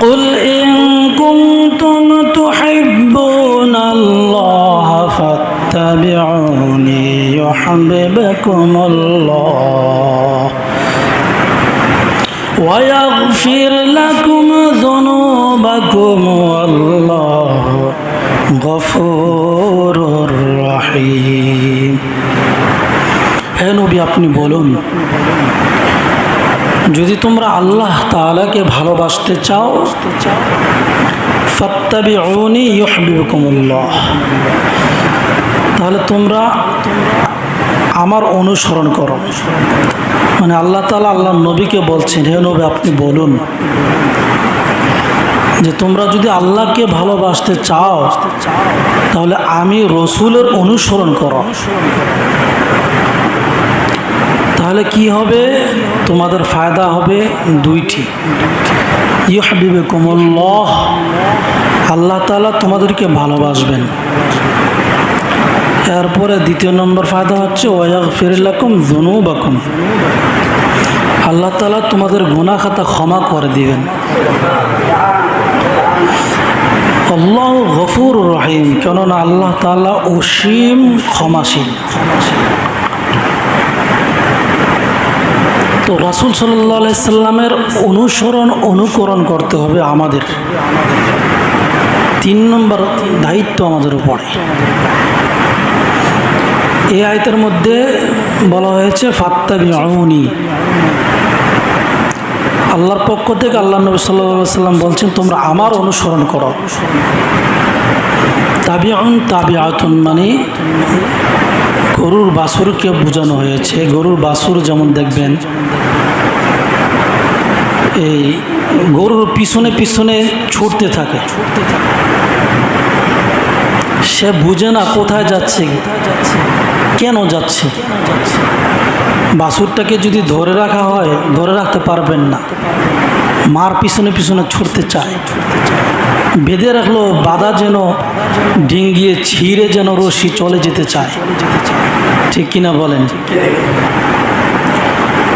قل إن كنتم تحبون الله فاتبعوني يحببكم الله ويغفر لكم ذنوبكم والله غفور رحيم হে নবী আপনি বলুন যদি তোমরা আল্লাহ তাআলাকে ভালোবাসতে চাও, ফাত্তাবিউনি ইউহিব্বুকুমুল্লাহ। তাহলে তোমরা আমার অনুসরণ করো। মানে আল্লাহ তাআলা আল্লাহ নবীকে বলছেন, হে নবী, আপনি বলুন যে তোমরা যদি আল্লাহকে ভালোবাসতে চাও, তাহলে আমি রসুলের অনুসরণ করো। তাহলে কি হবে? তোমাদের ফায়দা হবে দুইটি। ইহাবিবে কমল্লাহ আল্লাহ তালা তোমাদেরকে ভালোবাসবেন। এরপরে দ্বিতীয় নম্বর ফায়দা হচ্ছে ওয়াক ফিরলাকুম জুনুবাকুম আল্লাহ তালা তোমাদের গুণা খাতা ক্ষমা করে দিবেন। আল্লাহ গফুর রহিম, কেননা আল্লাহ তালা অসীম ক্ষমাসীন তো রাসুল সাল্লাহ সাল্লামের অনুসরণ, অনুকরণ করতে হবে আমাদের। তিন নম্বর দায়িত্ব আমাদের উপরে। এই আয়তের মধ্যে বলা হয়েছে ফাত্তা বিউনি আল্লাহর পক্ষ থেকে আল্লাহ নবী সাল্লাহ সাল্লাম বলছেন, তোমরা আমার অনুসরণ করো। তাবিআন তাবিআতুন মানে গরুর বাছুরকে বোঝানো হয়েছে। গরুর বাছুর যেমন দেখবেন, এই গরুর পিছনে পিছনে ছুটতে থাকে। সে বুঝে না কোথায় যাচ্ছে, কেন যাচ্ছে। বাছুরটাকে যদি ধরে রাখা হয়, ধরে রাখতে পারবেন না। মার পিছনে পিছনে ছুটতে চায়। বেঁধে রাখল, বাধা যেন ডিঙ্গিয়ে ছিঁড়ে যেন রশি চলে যেতে চায়। ঠিক কিনা বলেন?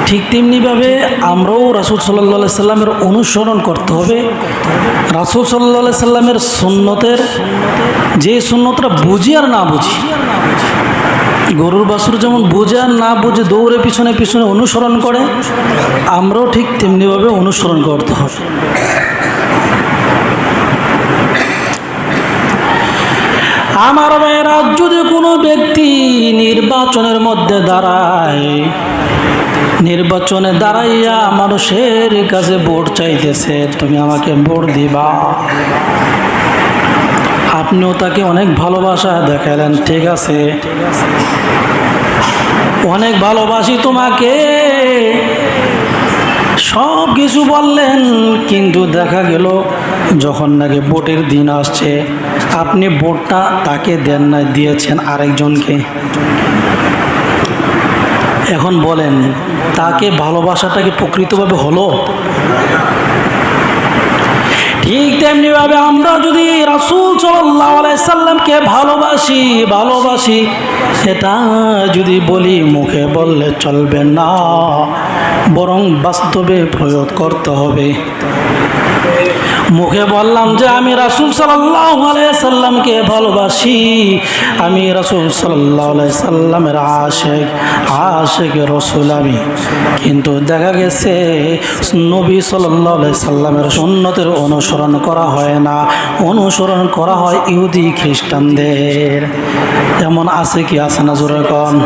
ঠিক তেমনিভাবে আমরাও রাসুল সাল্লা সাল্লামের অনুসরণ করতে হবে। রাসুল সাল্লা সাল্লামের সুন্নতের যে সুন্নতটা বুঝি আর না বুঝি গরুর বাছুর যেমন বোঝে আর না বুঝে, দৌড়ে পিছনে পিছনে অনুসরণ করে, আমরাও ঠিক তেমনিভাবে অনুসরণ করতে হবে আমার ভাইয়েরা যদি কোনো ব্যক্তি নির্বাচনের মধ্যে দাঁড়ায়, নির্বাচনে দাঁড়াইয়া মানুষের কাছে ভোট চাইতেছে, তুমি আমাকে ভোট দিবা। আপনিও তাকে অনেক ভালোবাসা দেখালেন ঠিক আছে? অনেক ভালোবাসি তোমাকে। সব কিছু বললেন, কিন্তু দেখা গেল যখন নাকি ভোটের দিন আসছে, আপনি বোটটা তাকে দেন না দিয়েছেন আরেকজনকে। এখন বলেন, তাকে ভালোবাসাটা কি প্রকৃতভাবে হলো? ঠিক তেমনিভাবে আমরা যদি রাসুল সাল্লামকে ভালোবাসি ভালোবাসি, সেটা যদি বলি মুখে বললে চলবে না, বরং বাস্তবে প্রয়োগ করতে হবে। মুখে বললাম যে আমি রাসুল সাল্লামকে ভালোবাসি। আমি রাসুল সাল্লামের আশেক আশেক রসুল আমি। কিন্তু দেখা গেছে নবী সাল্লাহ সাল্লামের সুন্নতের অনুসরণ করা হয় না। অনুসরণ করা হয় ইহুদি খ্রিস্টানদের। এমন আছে কি? আছে না? জোরে কন।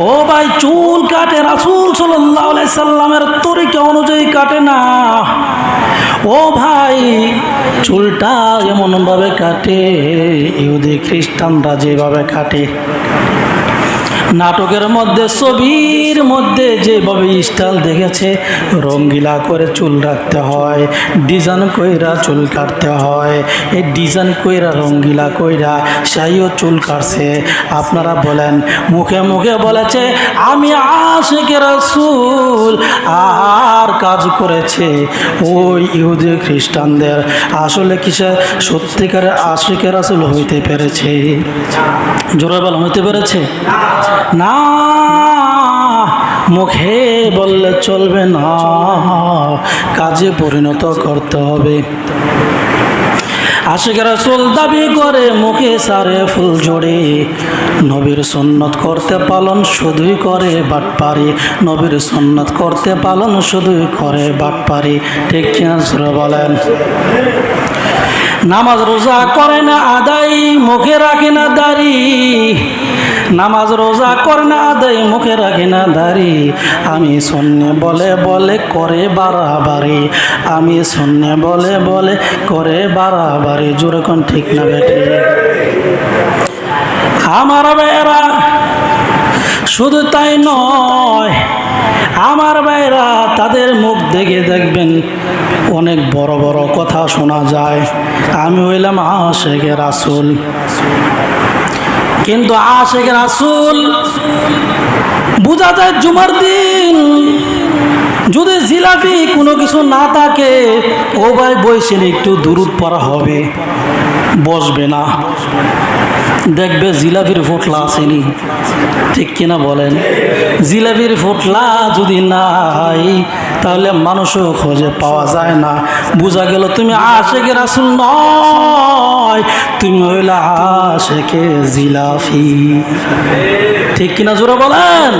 ও ভাই, চুল কাটে রাসুল সাল্লামের তরিকা অনুযায়ী কাটে না। ও ভাই, চুলটা এমনভাবে কাটে, ইহুদি খ্রিস্টানরা যেভাবে কাটে। নাটকের মধ্যে, ছবির মধ্যে যেভাবে স্টাইল দেখেছে, রঙ্গিলা করে চুল রাখতে হয়, ডিজাইন কইরা চুল কাটতে হয়, এই ডিজাইন কইরা, রঙ্গিলা কইরা সাইও চুল কাটছে। আপনারা বলেন, মুখে মুখে বলেছে, আমি আশেকে রাসুল, আর কাজ করেছে ওই ইহুদি খ্রিস্টানদের। আসলে কিসে সত্যিকারের আশেকের রাসুল হইতে পেরেছে। জোরে বল হইতে পেরেছে? না, মুখে বললে চলবে না। কাজে পরিণত করতে হবে। আশিক রাসুল দাবি করে, মুখে সারে ফুল জোড়ে নবীর সন্ন্যত করতে পালন শুধুই করে বাট পারি নবীর সন্ন্যত করতে পালন শুধুই করে বাট পারি ঠিক কিনা বলেন? নামাজ রোজা করে না, আদায় মুখে রাখে না দাড়ি। নামাজ রোজা করে না আদায় মুখে রাখে না দাড়ি। আমি শূন্যে বলে বলে করে বাড়াবাড়ি। আমি শূন্যে বলে বলে করে বাড়াবাড়ি। জোরে কোন ঠিক না বেঠে? আমার বেড়া শুধু তাই নয়, আমার ভাইরা তাদের মুখ দেখে দেখবেন অনেক বড় বড় কথা শোনা যায়। আমি হইলাম আশেখের রাসুল। কিন্তু আশেখের রাসুল বোঝা যায় জুমার দিন যদি জিলাপি কোনো কিছু না থাকে, ও ভাই বইছেন একটু দূরত পড়া হবে। বসবে না। দেখবে জিলাপির ফোটলা আসেনি। ঠিক কিনা বলেন? জিলাপির ফোটলা যদি নাই, তাহলে মানুষও খোঁজে পাওয়া যায় না। বোঝা গেল তুমি আশেকে রাসুল নয়, তুমি হইলে আশেকে জিলাফি। ঠিক কিনা জোরে বলেন?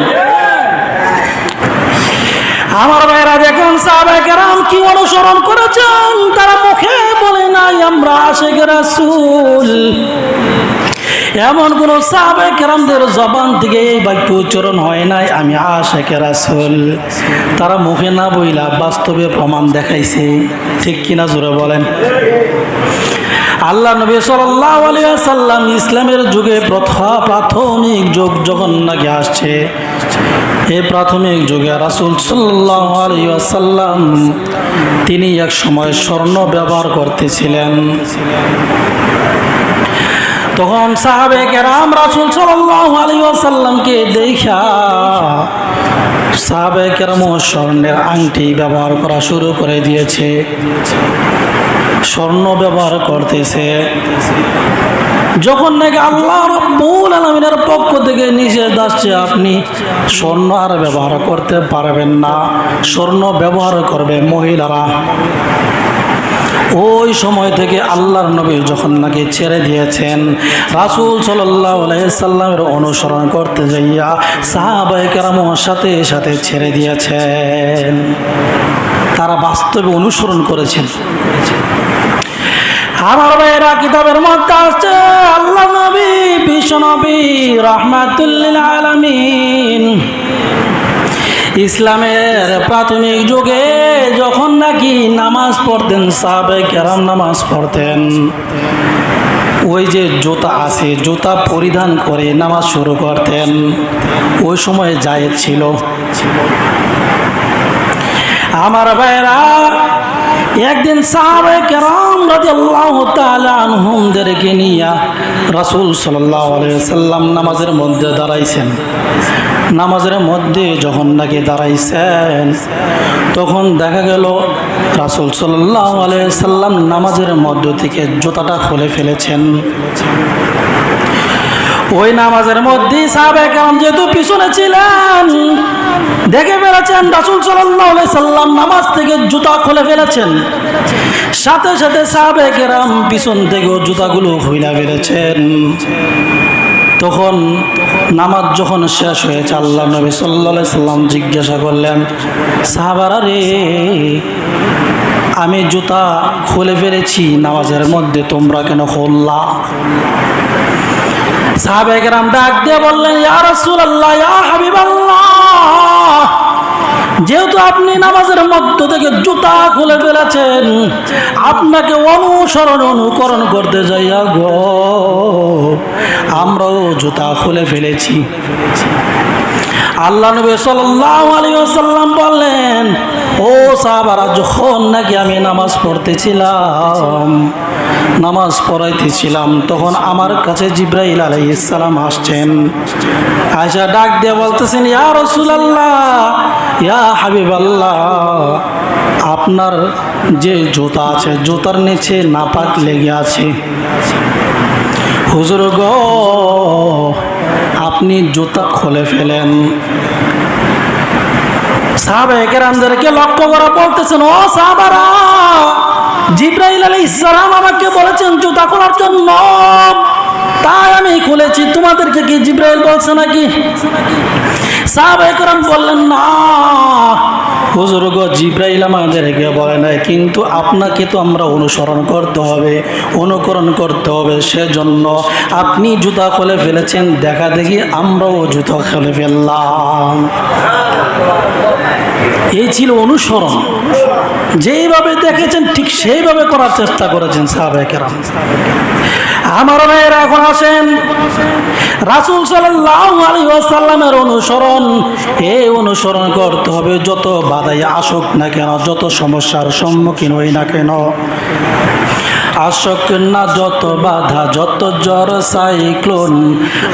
আমার ভাইরা দেখুন সাবেকেরাম কি অনুসরণ করেছেন? তারা মুখে বলে নাই, আমরা আশেখ রাসুল। এমন কোন সাবেকেরামদের জবান থেকে এই বাক্য উচ্চারণ হয় নাই, আমি আশেখ রাসুল। তারা মুখে না বইলা বাস্তবে প্রমাণ দেখাইছে। ঠিক কিনা জোরে বলেন। আল্লাহ নবী সাল্লাল্লাহু আলাইহি সাল্লাম ইসলামের যুগে প্রথা প্রাথমিক যুগ যখন নাকি আসছে এই প্রাথমিক যুগে রাসূল সাল্লাল্লাহু আলাইহি সাল্লাম তিনি এক সময় স্বর্ণ ব্যবহার করতেছিলেন। তখন সাহাবে কেরাম রাসুল সাল্লামকে দেখা সাহাবে কেরাম স্বর্ণের আংটি ব্যবহার করা শুরু করে দিয়েছে। স্বর্ণ ব্যবহার করতেছে। যখন নাকি আল্লাহ রব্বুল আলমিনের পক্ষ থেকে নিষেধ আসছে, আপনি স্বর্ণ আর ব্যবহার করতে পারবেন না। স্বর্ণ ব্যবহার করবে মহিলারা। ওই সময় থেকে আল্লাহর নবী যখন নাকি ছেড়ে দিয়েছেন, রাসুল সাল্লামের অনুসরণ করতে যাইয়া সাহাবাই কেরামর সাথে সাথে ছেড়ে দিয়েছেন। তারা বাস্তবে অনুসরণ করেছেন। আমার ভাইয়েরা কিতাবের মধ্যে আসছে, আল্লাহ নবী, বিশ্ব নবী, রহমাতুল্লিল আলমিন। ইসলামের প্রাথমিক যুগে যখন নাকি নামাজ পড়তেন সাহাবে কেরাম নামাজ পড়তেন, ওই যে জুতা আছে, জুতা পরিধান করে নামাজ শুরু করতেন, ওই সময় যায় ছিল। আমার ভাইরা একদিন সাহাবে কেরাম রাদিয়াল্লাহু তাআলা আনহুমদেরকে নিয়ে রাসূল সাল্লাল্লাহু সাল্লাম নামাজের মধ্যে দাঁড়াইছেন। নামাজের মধ্যে যখন নাকি দাঁড়াইছেন, তখন দেখা গেল রাসূল সাল্লাল্লাহু আলাইহি সাল্লাম নামাজের মধ্য থেকে জুতাটা খুলে ফেলেছেন। ওই নামাজের মধ্যে সাহাবে কেরাম যেহেতু পিছনে ছিলেন, দেখে ফেলেছেন রাসুল সাল্লাহ সাল্লাম নামাজ থেকে জুতা খুলে ফেলেছেন। সাথে সাথে সাহাবে কেরাম পিছন থেকেও জুতাগুলো খুলে ফেলেছেন। তখন নামাজ যখন শেষ হয়েছে, আল্লাহ নবী সাল্লা সাল্লাম জিজ্ঞাসা করলেন, সাহাবারা রে, আমি জুতা খুলে ফেলেছি, নামাজের মধ্যে তোমরা কেন খুললা? সাহাবেকরাম ডাক দিয়ে বললেন, ইয়া রাসূলুল্লাহ, ইয়া হাবিবাল্লাহ, যেহেতু আপনি নামাজের মধ্য থেকে জুতা খুলে ফেলেছেন, আপনাকে অনুসরণ, অনুকরণ করতে যাইয়া গো আমরাও জুতা খুলে ফেলেছি। আল্লাহ নবী ওয়াসাল্লাম বললেন, ও সাহাবারা, যখন নাকি আমি নামাজ পড়তেছিলাম, নামাজ পড়াইতেছিলাম, তখন আমার কাছে জিব্রাইল আলাইহিস সালাম আসছেন। আয়সা ডাক দিয়ে বলতেছেন, ইয়া রাসূলুল্লাহ, ইয়া হাবিবাল্লাহ, আপনার যে জুতা আছে, জুতার নিচে নাপাক লেগে আছে। হুজুর গো আপনি জুতা খুলে ফেলেন। সাহাবাহামদেরকে লক্ষ্য করা বলতেছেন, ও সাহাবারা জিব্রাহিল আলী ইসলাম আমাকে বলেছেন জুতা খোলার জন্য। তাই আমি খুলেছি। তোমাদেরকে কি জিব্রাহিল বলছে নাকি? সাহাবাহাম বললেন, না। হুজুর গো আমাদেরকে বলে নাই, কিন্তু আপনাকে তো আমরা অনুসরণ করতে হবে, অনুকরণ করতে হবে সেজন্য আপনি জুতা খুলে ফেলেছেন, দেখা দেখি আমরাও জুতা খুলে ফেললাম। এই ছিল অনুসরণ। যেইভাবে দেখেছেন, ঠিক সেইভাবে করার চেষ্টা করেছেন সাহাবেকেরাম আমার ভাইয়েরা এখন আসেন। রাসুল সাল্লামের অনুসরণ, এ অনুসরণ করতে হবে। যত বাধাই আসুক না কেন, যত সমস্যার সম্মুখীন হই না কেন আসক না যত বাধা, যত জ্বর সাইক্লোন,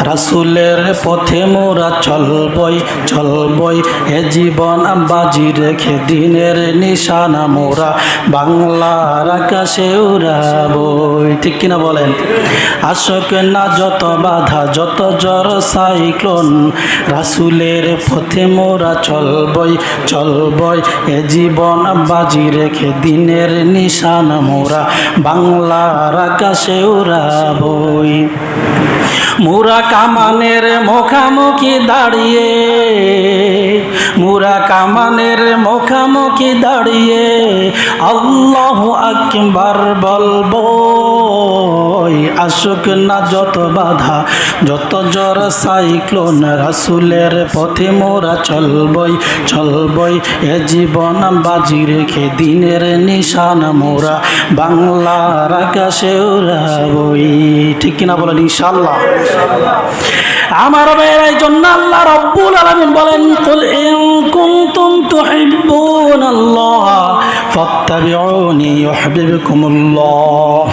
রাসুলের পথে মোরা চলবই চলবই। এ জীবন বাজি রেখে দিনের নিশানা মোরা, বাংলার আকাশে উড়াবই। ঠিক কিনা বলেন? আসক না যত বাধা, যত জ্বর সাইক্লোন, রাসুলের পথে মোরা চলবই চলবই। এ জীবন বাজি রেখে দিনের নিশানা মোরা বাংলার আকাশে উড়াবই। মুরা কামানের মুখামুখি দাঁড়িয়ে, মুরা কামানের মুখামুখি দাঁড়িয়ে আল্লাহ আকবার বলব আসুক না যত বাধা, যত জ্বর সাইক্লোন রাসুলের পথে মোরা চলবই চলবই, এ জীবন বাজি রেখে দিনের নিশান মোরা, বাংলার আকাশে উড়াবই। ঠিক কিনা বলেন ইনশাল্লাহ আমার ভাইয়ের জন্য আল্লাহ রব্বুল আলমিন বলেন কুল ইন কুনতুম তুহিব্বুনাল্লাহ ফাত্তাবিউনি ইউহিব্বুকুমুল্লাহ।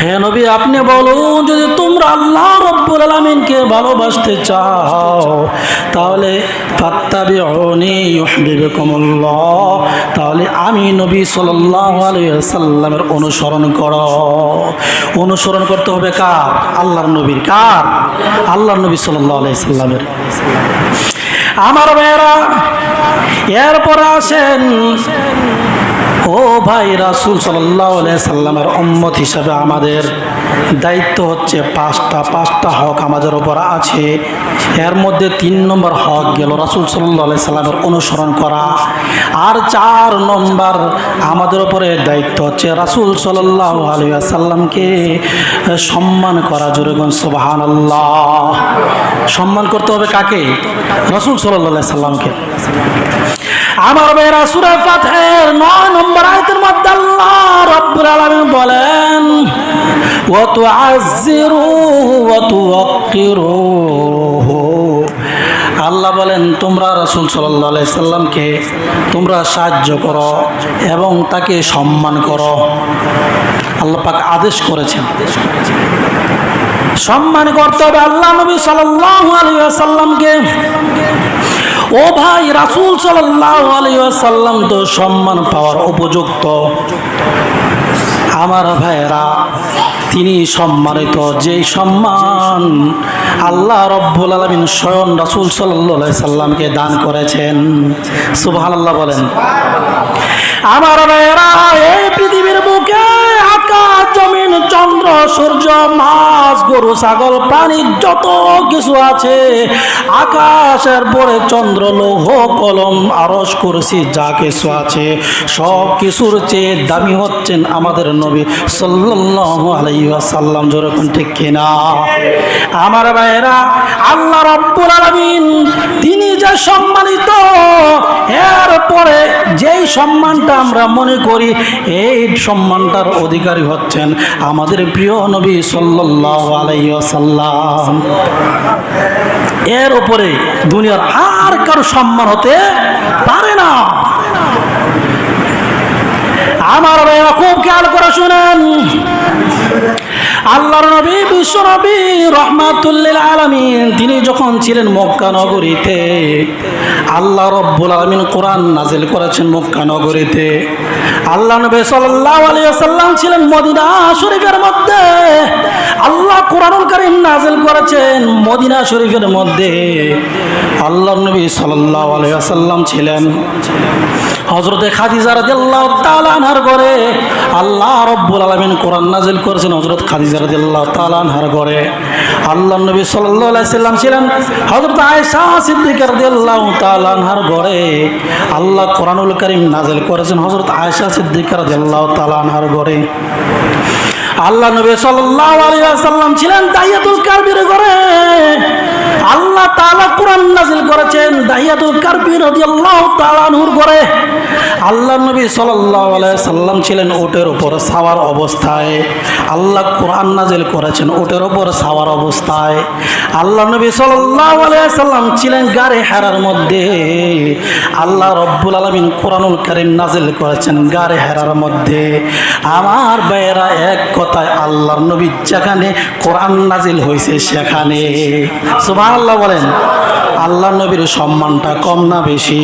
হে নবী, আপনি বলুন, যদি তোমরা আল্লাহ রব্বুল আলমিনকে ভালোবাসতে চাও, তাহলে তাহলে আমি নবী সাল্লামের অনুসরণ করো। অনুসরণ করতে হবে কার? আল্লাহর নবীর। কার? আল্লাহর নবী সাল্লাল্লাহু আলাইহি সাল্লামের আমার ভাইয়েরা, এরপর আসেন ও ভাই রাসুল সাল্লাহ সাল্লামের অম্মত হিসাবে আমাদের দায়িত্ব হচ্ছে পাঁচটা পাঁচটা হক আমাদের ওপর আছে। এর মধ্যে তিন নম্বর হক গেল রাসুল সাল্লাহ সাল্লামের অনুসরণ করা। আর চার নম্বর আমাদের ওপরে দায়িত্ব হচ্ছে রাসুল সাল্লাহ সাল্লামকে সম্মান করা। জোরেগন সুবাহান আল্লাহ সম্মান করতে হবে কাকে? রাসুল সাল্লাহ সাল্লামকে। আমার মেয়েরা সুরে ফাতের নয় নম্বর আয়তের মধ্যে আল্লাহ রব্বুল আলামিন বলেন আল্লাহ বলেন, তোমরা রাসূল আলাইহি সাল্লামকে তোমরা সাহায্য করো এবং তাকে সম্মান করো। আল্লাহ পাক আদেশ করেছেন। সম্মান করতে হবে আল্লাহ নবী ওয়াসাল্লামকে। ও ভাই, রাসূল ওয়াসাল্লাম তো সম্মান পাওয়ার উপযুক্ত। আমার ভাইয়েরা, তিনি সম্মানিত। যেই সম্মান আল্লাহ রব্বুল আলমিন স্বয়ং রাসুল সাল্লাহ সাল্লামকে দান করেছেন। সুবহান আল্লাহ বলেন। আমার ভাইয়েরা, এই পৃথিবীর বুকে জমিন, চন্দ্র, সূর্য, মাছ, গরু, ছাগল, প্রাণী, যত কিছু আছে, আকাশের পরে চন্দ্র, লৌহ, কলম আরস করছি যা কিছু আছে, সব কিছুর চেয়ে দামি হচ্ছেন আমাদের নবী সাল্লাল্লাহু আলাইহি ওয়াসাল্লাম। যেরকম ঠিক কিনা? আমার ভাইয়েরা, আল্লাহ রব্বুল আলামিন তিনি যে সম্মানিত, এর পরে যেই সম্মানটা আমরা মনে করি, এই সম্মানটার অধিকারী হচ্ছেন আমাদের প্রিয় নবী সাল্লাম এর উপরে দুনিয়ার আর কারও সম্মান হতে পারে না। আমার খুব খেয়াল করে শুনেন। আল্লাহর নবী, বিশ্ব নবী, রহমাতুল্লিল আলমিন, তিনি যখন ছিলেন মক্কা নগরীতে, আল্লাহ রব্বুল আলমিন কোরআন নাজিল করেছেন মক্কা নগরীতে। আল্লাহ নবী সাল্লাহ আলাইহি ওয়াসাল্লাম ছিলেন মদিনা শরীফের মধ্যে। আল্লাহ কোরআনুল কারীম নাজিল করেছেন মদিনা শরীফের মধ্যে। আল্লাহ নবী আলাইহি ছিলেন। হজরতে খাদিজা রাদিয়াল্লাহু তাআলা আনহার ঘরে আল্লাহ রব্বুল আলামিন কোরআন নাজিল করেছেন হজরত খাদিজা রাদিয়াল্লাহু তাআলা আনহার ঘরে। আল্লাহ নবী সাল্লাল্লাহু আলাইহি সাল্লাম ছিলেন হযরত আয়েশা সিদ্দিকা রাদিয়াল্লাহু তাআলা আনহার ঘরে। আল্লাহ কোরআনুল করিম নাজিল করেছেন হজরত আয়েশা সিদ্দিকা রাদিয়াল্লাহু তাআলা আনহার ঘরে। আল্লাহ নবী সাল্লাল্লাহু আলাইহি ওয়াসাল্লাম ছিলেন দাইয়াতুল কারবির ঘরে। আল্লাহ তাআলা কোরআন নাজিল করেছেন দাইয়াতুল কারবি রাদিয়াল্লাহু তাআলা আনহুর ঘরে। আল্লাহ নবী আলাইহি সাল্লাম ছিলেন ওটের উপর সাওয়ার অবস্থায়। আল্লাহ কোরআন নাজিল করেছেন ওটের উপর সাওয়ার অবস্থায়। আল্লাহ নবী আলাইহি সাল্লাম ছিলেন গারে হেরার মধ্যে। আল্লাহ রব্বুল আলামিন কোরআনুল কারীম নাজিল করেছেন গারে হেরার মধ্যে। আমার ভাইয়েরা এক কথায় আল্লাহর নবী যেখানে কোরআন নাজিল হয়েছে সেখানে। সুবহানাল্লাহ বলেন আল্লাহ নবীর সম্মানটা কম না বেশি?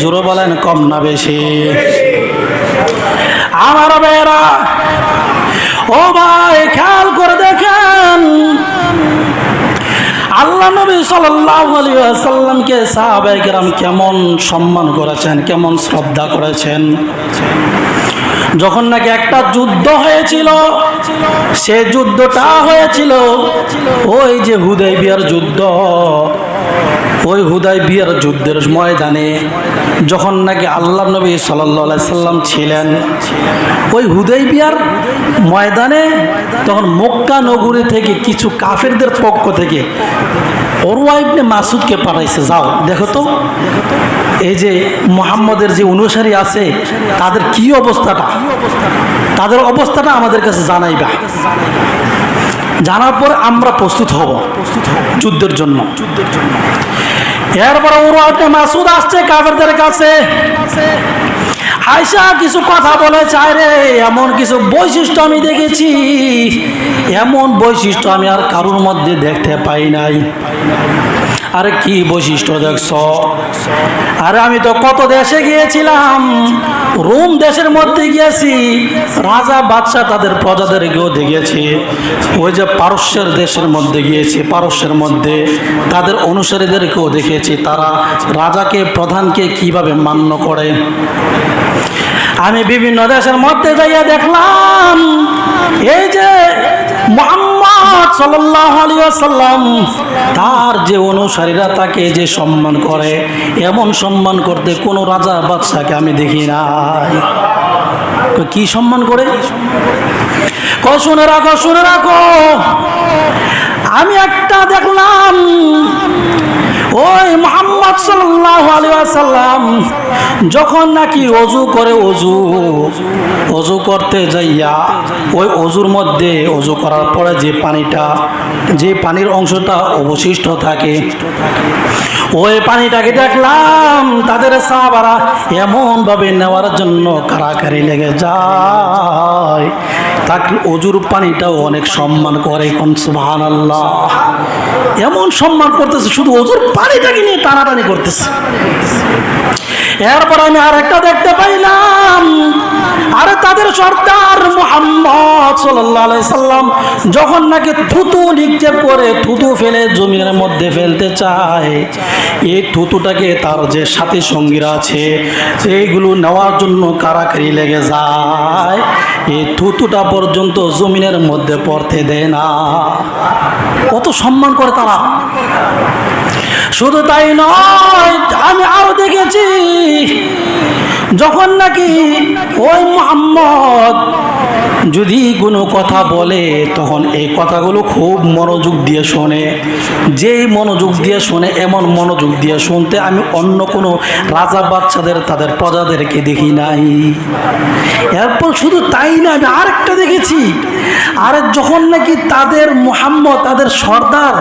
জোরো বলেন, কম না বেশি? আমার বেড়া ও ভাই, খেয়াল করে দেখেন আল্লাহ নবী সাল্লামকে কেরাম কেমন সম্মান করেছেন, কেমন শ্রদ্ধা করেছেন? যখন নাকি একটা যুদ্ধ হয়েছিল, সে যুদ্ধটা হয়েছিল ওই যে হুদয় বিয়ার যুদ্ধ। ওই হুদাই বিয়ার যুদ্ধের ময়দানে যখন নাকি আল্লাহ নবী সাল্লাম ছিলেন, ওই হুদাই বিয়ার ময়দানে তখন মক্কা নগরী থেকে কিছু কাফেরদের পক্ষ থেকে অরুয়া ইবনে মাসুদকে পাঠাইছে, যাও, দেখো তো, এই যে মোহাম্মদের যে অনুসারী আছে, তাদের কি অবস্থাটা? তাদের অবস্থাটা আমাদের কাছে জানাইবা। জানার পর আমরা প্রস্তুত হব। প্রস্তুত হব। যুদ্ধের জন্য। যুদ্ধের জন্য। এরপরে উরওয়াতে মাসুদ আসছে কাফেরদের কাছে। আয়সা কিছু কথা বলে চায় রে এমন কিছু বৈশিষ্ট্য আমি দেখেছি। এমন বৈশিষ্ট্য আমি আর কারোর মধ্যে দেখতে পাই নাই। আরে কি বৈশিষ্ট্য দেখছ? আরে আমি তো কত দেশে গিয়েছিলাম। রোম দেশের মধ্যে গিয়েছি। রাজা, বাদশাহ তাদের প্রজাদেরকেও দেখেছি ওই যে পারস্যের দেশের মধ্যে গিয়েছি, পারস্যের মধ্যে তাদের অনুসারীদেরকেও দেখেছি। তারা রাজাকে, প্রধানকে কীভাবে মান্য করে? আমি বিভিন্ন দেশের মধ্যে যাইয়া দেখলাম, এই যে তার যে অনুসারীরা তাকে যে সম্মান করে, এমন সম্মান করতে কোনো রাজা বাদশাকে আমি দেখি নাই। কি সম্মান করে? শুনে রাখো শুনে রাখো। আমি একটা দেখলাম ওই মোহাম্মদ সাল্লাল্লাহু আলাইহি যখন নাকি অজু করে অজু অজু করতে যাইয়া ওই অজুর মধ্যে অজু করার পরে যে পানিটা, যে পানির অংশটা অবশিষ্ট থাকে, ওই পানিটাকে দেখলাম তাদের সাহাবারা এমনভাবে নেওয়ার জন্য কারাকারি লেগে যায়। তাকে অজুর পানিটাও অনেক সম্মান করে আল্লাহ এমন সম্মান করতেছে, শুধু অজুর পানিটাকে নিয়ে টানাটানি করতেছে। এরপর আমি আর একটা দেখতে পাইলাম, আরে তাদের সর্দার মোহাম্মদ সাল্লাম যখন নাকি থুতু নিক্ষেপ করে থুতু ফেলে জমির মধ্যে ফেলতে চায়, এই থুতুটাকে তার যে সাথী সঙ্গীরা আছে এইগুলো নেওয়ার জন্য কারাকারি লেগে যায়। এই থুতুটা পর্যন্ত জমিনের মধ্যে পড়তে দেয় না। কত সম্মান করে তারা। শুধু তাই নয়, আমি আরও দেখেছি, যখন নাকি ওই মোহাম্মদ যদি কোনো কথা বলে, তখন এই কথাগুলো খুব মনোযোগ দিয়ে শোনে। যেই মনোযোগ দিয়ে শোনে, এমন মনোযোগ দিয়ে শুনতে আমি অন্য কোনো রাজা বাচ্চাদের তাদের প্রজাদেরকে দেখি নাই। এরপর শুধু তাই না, আমি আরেকটা দেখেছি। আর যখন নাকি তাদের মোহাম্মদ, তাদের সর্দার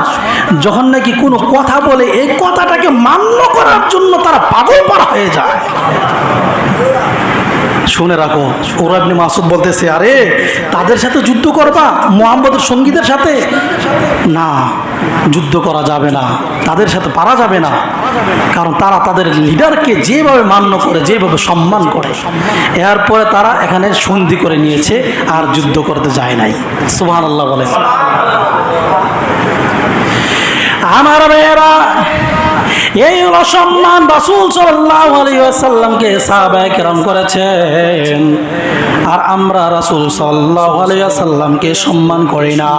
যখন নাকি কোনো কথা বলে, এই কথাটাকে মান্য করার জন্য তারা পাগল পারা হয়ে যায়। শুনে রাখো। ওরা আপনি মাসুদ বলতেছে, আরে, তাদের সাথে যুদ্ধ করবা? মোহাম্মদের সঙ্গীদের সাথে? না, যুদ্ধ করা যাবে না। তাদের সাথে পারা যাবে না। কারণ তারা তাদের লিডারকে যেভাবে মান্য করে, যেভাবে সম্মান করে। এরপরে তারা এখানে সন্ধি করে নিয়েছে, আর যুদ্ধ করতে যায় নাই। সুহান আল্লাহ বলে। আমার মেয়েরা এই হলো সম্মান রাসুল সাল্লামকে সাহাবাহাম করেছেন। আর আমরা রাসুল সাল্লাহ সাল্লামকে সম্মান করি না।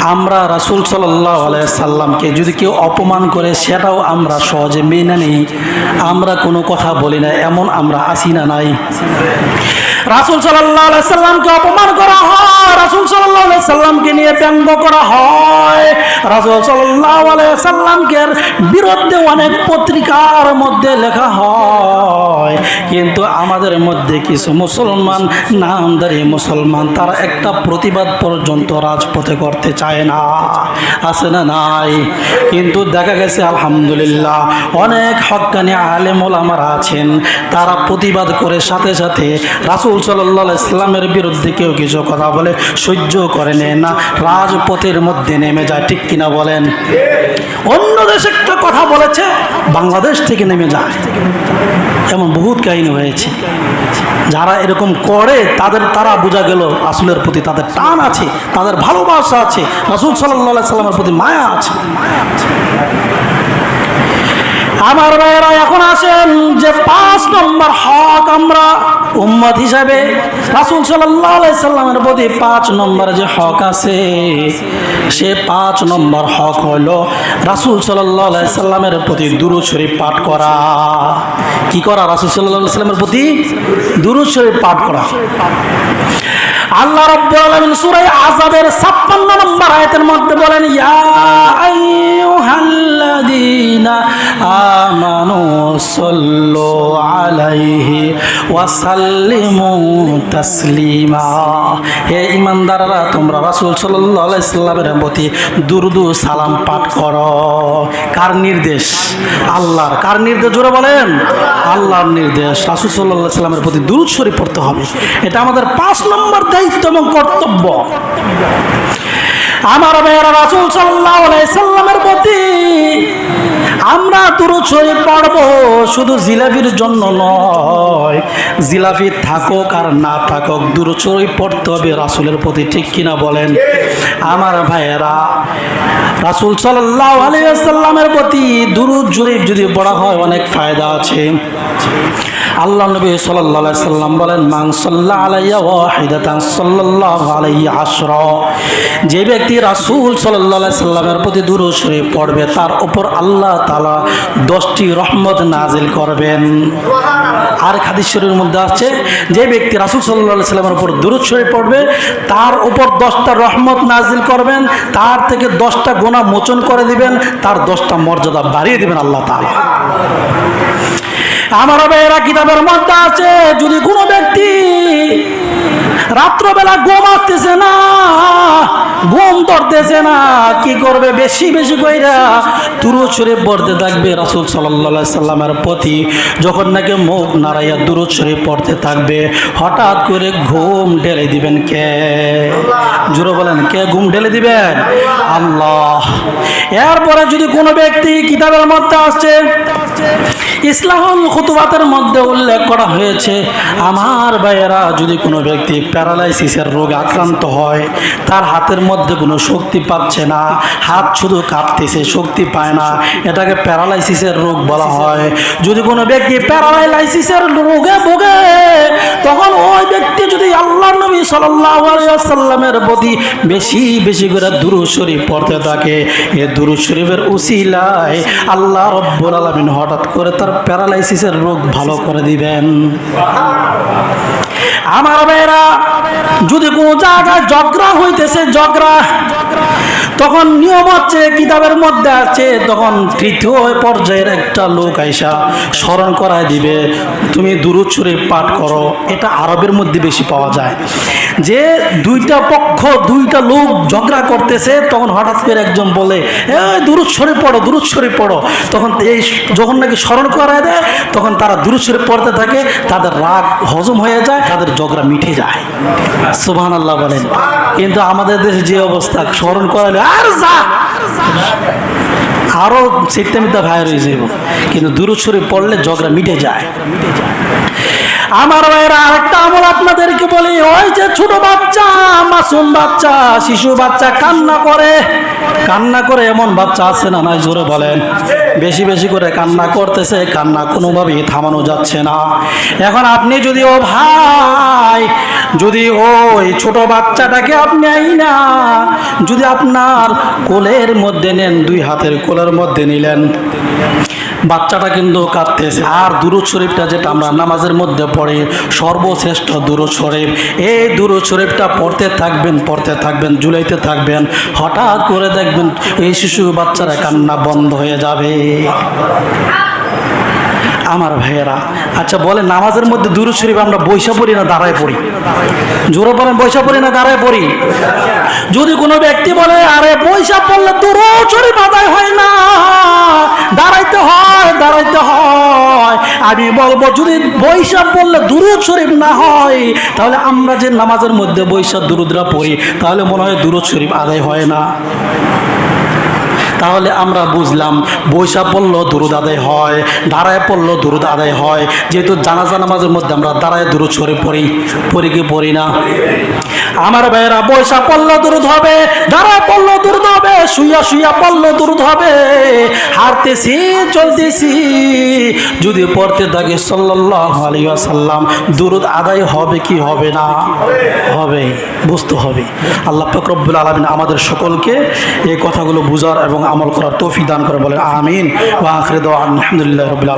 আমরা রাসুল সাল্লাহ সাল্লামকে যদি কেউ অপমান করে, সেটাও আমরা সহজে মেনে নিই। আমরা কোনো কথা বলি না, এমন আমরা আসি না নাই। রাসুল সাল্লামকে অপমান করা হয়, রাসুল সাল্লামকে নিয়ে ব্যঙ্গ করা হয়। রাসুল সাল্লামকে বিরুদ্ধে অনেক পত্রিকার মধ্যে লেখা হয়। কিন্তু আমাদের মধ্যে কিছু মুসলমান, নামদারি মুসলমান, তারা একটা প্রতিবাদ পর্যন্ত রাজপথে করতে চায় না। আছে না নাই? কিন্তু দেখা গেছে, আলহামদুলিল্লাহ, অনেক হকানি আলেমল আমার আছেন, তারা প্রতিবাদ করে সাথে সাথে রাসুল সাল্লাহ ইসলামের বিরুদ্ধে কেউ কিছু কথা বলে সহ্য করে নেয় না। রাজপথের মধ্যে নেমে যায়, ঠিক কিনা বলেন? অন্য দেশে একটা কথা বলেছে, বাংলাদেশ থেকে নেমে যায়। এমন বহুত কাহিনী হয়েছে। যারা এরকম করে, তাদের, তারা বোঝা গেল রাসুলের প্রতি তাদের টান আছে, তাদের ভালোবাসা আছে। রাসুল সাল্লাহ সাল্লামের প্রতি মায়া আছে। আমার ভাইয়েরা, এখন আসেন যে পাঁচ নম্বর হক আমরা উম্মত হিসাবে রাসুল সাল্লামের প্রতি পাঁচ নম্বর যে হক আছে, সে পাঁচ নম্বর হক হল রাসুল সাল্লামের প্রতি দুরুদ শরীফ পাঠ করা। কি করা? রাসুল সাল্লাহ সাল্লামের প্রতি দুরুদ শরীফ পাঠ করা। আল্লাহ রাব্বুল আলামিন সূরা আযাবের 56 নম্বর আয়াতের মধ্যে বলেন তাসলিমা। হে তোমরা প্রতি সালাম পাঠ করো। কার নির্দেশ? আল্লাহর। কার নির্দেশ? জোরে বলেন। আল্লাহর নির্দেশ। রাসূল আলাইহি সাল্লামের প্রতি দুরুদ শরীফ পড়তে হবে। এটা আমাদের পাঁচ নম্বর দায়িত্ব এবং কর্তব্য। আমার মেয়েরা রাসুল সাল্লাহ সাল্লামের প্রতি আমরা দুরুদ শরীফ পড়ব শুধু জিলাপির জন্য নয়। জিলাপি থাকুক আর না থাকুক, দুরুদ শরীফ পড়তে হবে রাসুলের প্রতি, ঠিক কিনা বলেন? আমার ভাইয়েরা, রাসুল সাল্লাহ আলিয়াল্লামের প্রতি দুরুদ শরীফ যদি পড়া হয় অনেক ফায়দা আছে। আল্লাহ নবী সাল্লাহ সাল্লাম বলেন মান সাল্লাহ আলাইয়া ওয়াহিদাতান সাল্লাল্লাহু আলাইহি আশরা যে ব্যক্তি রাসূল সাল্লাল্লাহু সাল্লামের প্রতি দুরূদ শরীফ পড়বে তার উপর আল্লাহ তাআলা দশটি রহমত নাজিল করবেন। আর হাদিস শরীফের মধ্যে আছে যে ব্যক্তি রাসূল সাল্লাল্লাহু সাল্লামের উপর দুরূদ শরীফ পড়বে তার উপর দশটা রহমত নাজিল করবেন তার থেকে দশটা গোনা মোচন করে দিবেন তার দশটা মর্যাদা বাড়িয়ে দিবেন আল্লাহ তাআলা। আমার ভাইয়েরা কিতাবের মধ্যে আছে, যদি কোনো ব্যক্তি রাত্রবেলা ঘুম আসতেছে না, ঘুম ধরতেছে না, কি করবে? বেশি বেশি কইরা দুরুদ শরীফ পড়তে থাকবে রাসুল সাল্লাহ সাল্লামের প্রতি। যখন নাকি মুখ নাড়াইয়া দুরুদ শরীফ পড়তে থাকবে, হঠাৎ করে ঘুম ঢেলে দিবেন কে? জুড়ে বলেন, কে ঘুম ঢেলে দিবেন আল্লাহ। এরপরে যদি কোনো ব্যক্তি কিতাবের মধ্যে আসছে ইসলামুল খুতুবাতের মধ্যে উল্লেখ করা হয়েছে, আমার ভাইয়েরা, যদি কোনো ব্যক্তি প্যারালাইসিসের রোগে আক্রান্ত হয়, তার হাতের মধ্যে কোনো শক্তি পাচ্ছে না, হাত শুধু কাঁপতেছে, শক্তি পায় না, এটাকে প্যারালাইসিসের রোগ বলা হয়। যদি কোনো ব্যক্তি প্যারালাইসিসের রোগে ভোগে, তখন ওই ব্যক্তি যদি আল্লাহ নবী সাল্লামের প্রতি বেশি বেশি করে দুরু শরীফ পড়তে থাকে। এ দুরু শরীফের উসিলায় আল্লাহ রব্বুল আলমিন হঠাৎ করে তার প্যারালাইসিসের রোগ ভালো করে দিবেন। আমার মেয়েরা যদি কোনো জায়গায় জগরা হইতেছে জগরা তখন নিয়ম হচ্ছে কিতাবের মধ্যে আছে, তখন তৃতীয় পর্যায়ের একটা লোক আইসা স্মরণ করায় দিবে, তুমি দুরুদ শরীফ পাঠ করো। এটা আরবের মধ্যে বেশি পাওয়া যায়। যে দুইটা পক্ষ, দুইটা লোক ঝগড়া করতেছে, তখন হঠাৎ করে একজন বলে দুরুদ শরীফ পড়ো, দুরুদ শরীফ পড়ো। তখন এই যখন নাকি স্মরণ করায় দেয়, তখন তারা দুরুদ শরীফ পড়তে থাকে, তাদের রাগ হজম হয়ে যায়, তাদের ঝগড়া মিটে যায়। সুবহান আল্লাহ বলেন। কিন্তু আমাদের দেশে যে অবস্থা, স্মরণ করালে আর যা আরও চিত্তামিতা ভাই রয়ে যাব কিন্তু দূর পড়লে ঝগড়া মিটে যায়। আমার ভাইয়েরা, আরেকটা আমল আপনাদেরকে বলি। ওই যে ছোট বাচ্চা, মাসুম বাচ্চা, শিশু বাচ্চা কান্না করে। কান্না করে এমন বাচ্চা আছে না নাই, জোরে বলেন। বেশি বেশি করে কান্না করতেছে, কান্না কোনোভাবেই থামানো যাচ্ছে না। এখন আপনি যদি ও ভাই, যদি ওই ছোট বাচ্চাটাকে আপনি আই না যদি আপনার কোলের মধ্যে নেন, দুই হাতের কোলের মধ্যে নিলেন বাচ্চাটা কিন্তু কাঁদতেছে। আর দুরুদ শরীফটা যেটা আমরা নামাজের মধ্যে পড়ি, সর্বশ্রেষ্ঠ দুরুদ শরীফ। এই দুরুদ শরীফটা পড়তে থাকবেন পড়তে থাকবেন জুলাইতে থাকবেন। হঠাৎ করে দেখবেন এই শিশু বাচ্চারা কান্না বন্ধ হয়ে যাবে। আমার ভাইয়েরা আচ্ছা বলে নামাজের মধ্যে দুরুদ শরীফ আমরা বৈশা পড়ি না দাঁড়ায় পড়ি? জোরে বলেন, বৈশা পড়ি না দাঁড়ায় পড়ি? যদি কোনো ব্যক্তি বলে, আরে বৈশা পড়লে দুরুদ শরীফ আদায় হয় না দাঁড়াইতে হয় দাঁড়াইতে হয় আমি বলব, যদি বৈশাখ বললে দুরুদ শরীফ না হয়, তাহলে আমরা যে নামাজের মধ্যে বৈশাখ দুরুদরা পড়ি, তাহলে মনে হয় দুরুদ শরীফ আদায় হয় না। তাহলে আমরা বুঝলাম, বৈশাখ পড়লেও দুরুদ আদায় হয়, দাঁড়ায় পড়লেও দুরুদ আদায় হয়। যেহেতু জানাজা নামাজের মধ্যে আমরা দাঁড়ায় দুরুদ শরীফ পড়ি পড়ি কি পড়ি না? আমার ভাইয়েরা, বৈশাখ পড়লেও দুরুদ হবে, দাঁড়ায় পড়লেও দুরুদ হবে, শুইয়া শুইয়া পড়লেও দুরুদ হবে। হারতেছি চলতেছি, যদি পড়তে থাকে সাল্লাহ আলী আসাল্লাম দুরুদ আদায় হবে কি হবে না? হবে, বুঝতে হবে। আল্লাহ ফকরবুল আলমিন আমাদের সকলকে এই কথাগুলো বুঝার এবং আমল করার তৌফিক দান করে বলেন আমিন। ওয়া আখরে দোয়া আলহামদুলিল্লাহ রবিল